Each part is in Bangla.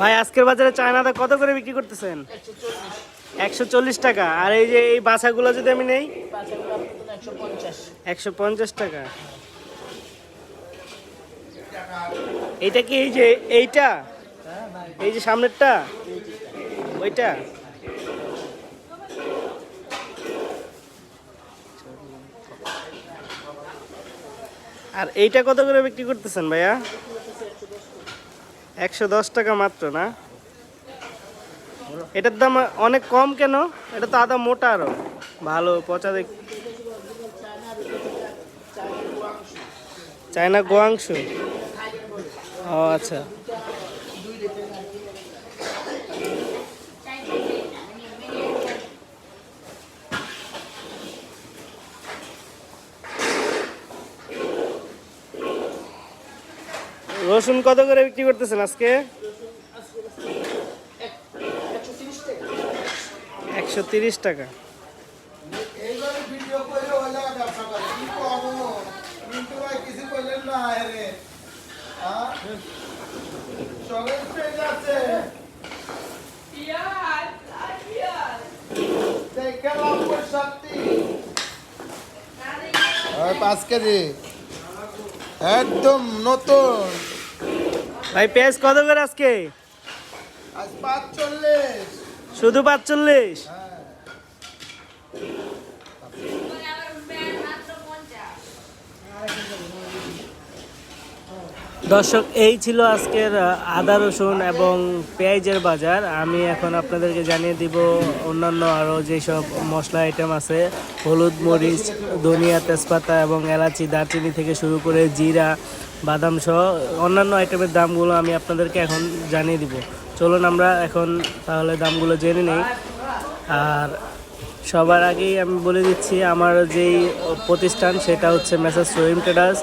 ভাই, আজকের বাজারে চায়নাটা কত করে বিক্রি করতেছেন? একশো চল্লিশ টাকা। আর এই যে এই বাছাগুলো যদি আমি নেই? একশো পঞ্চাশ টাকা। এইটা কি এই যে এইটা? এই যে সামনেরটা? ওইটা? আর এইটা কত করে বিক্রি করতেছেন ভাইয়া? একশো দশ টাকা মাত্র, না? এটার দাম অনেক কম কেন? এটা তো আদা মোটা আরও। ভালো, পচা দেখ চায়না গোয়াংশু। ও আচ্ছা। রসুন কত করে বিক্রি করতেছেন আজকে? একশো তিরিশ টাকা। হ্যাঁ পাঁচ কেজি। একদম নতুন। ভাই পেঁয়াজ কত করে আজকে? শুধু পাঁচচল্লিশ? দর্শক এই ছিল আজকের আদা রসুন এবং পেঁয়াজের বাজার। আমি এখন আপনাদেরকে জানিয়ে দিব অন্যান্য আরও যেসব মশলা আইটেম আছে। হলুদ মরিচ ধনিয়া তেজপাতা এবং এলাচি দারচিনি থেকে শুরু করে জিরা বাদাম সহ অন্যান্য আইটেমের দামগুলো আমি আপনাদেরকে এখন জানিয়ে দিব। চলুন আমরা এখন তাহলে দামগুলো জেনে নিই। আর সবার আগেই আমি বলে দিচ্ছি, আমার যেই প্রতিষ্ঠান সেটা হচ্ছে মেসাজ সোহিম ট্রেডার্স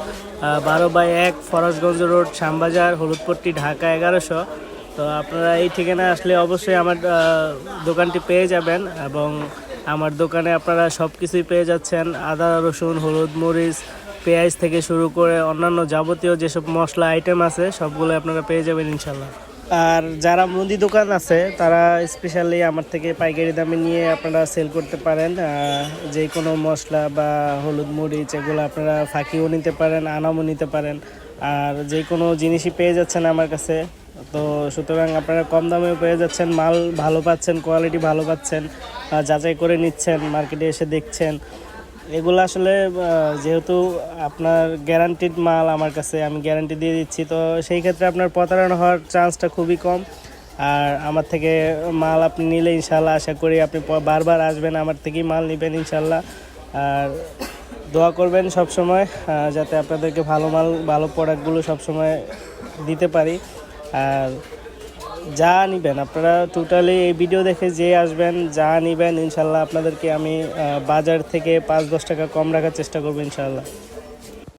বারো বাই এক ফরাসগঞ্জ রোড, শ্যামবাজার, হলুদপট্টি, ঢাকা এগারোশো। তো আপনারা এই ঠিকানায় আসলে অবশ্যই আমার দোকানটি পেয়ে যাবেন এবং আমার দোকানে আপনারা সব কিছুই পেয়ে যাচ্ছেন। আদা, রসুন, হলুদ, মরিচ পেঁয়াজ থেকে শুরু করে অন্যান্য যাবতীয় যেসব মশলা আইটেম আছে, সবগুলো আপনারা পেয়ে যাবেন ইনশাল্লাহ আর যারা মুদি দোকান আছে, তারা স্পেশালি আমার থেকে পাইকারি দামে নিয়ে আপনারা সেল করতে পারেন যে কোনো মশলা বা হলুদ মরিচ এগুলো আপনারা ফাঁকিও নিতে পারেন, আনামও নিতে পারেন। আর যে কোনো জিনিসই পেয়ে যাচ্ছেন আমার কাছে, তো সুতরাং আপনারা কম দামেও পেয়ে যাচ্ছেন, মাল ভালো পাচ্ছেন কোয়ালিটি ভালো পাচ্ছেন যাচাই করে নিচ্ছেন মার্কেটে এসে দেখছেন। এগুলো আসলে যেহেতু আপনার গ্যারান্টিড মাল আমার কাছে, আমি গ্যারান্টি দিয়ে দিচ্ছি, তো সেই ক্ষেত্রে আপনার প্রতারণা হওয়ার চান্সটা খুবই কম। আর আমার থেকে মাল আপনি নিলে ইনশাল্লাহ আশা করি আপনি বারবার আসবেন, আমার থেকেই মাল নেবেন ইনশাল্লাহ আর দোয়া করবেন সব সময় যাতে আপনাদেরকে ভালো মাল, ভালো প্রোডাক্টগুলো সবসময় দিতে পারি। আর যা নিবেন, আপনারা টোটালি এই ভিডিও দেখে যে আসবেন, যা নিবেন, ইনশাল্লাহ আপনাদেরকে আমি বাজার থেকে পাঁচ দশ টাকা কম রাখার চেষ্টা করব, ইনশাল্লাহ।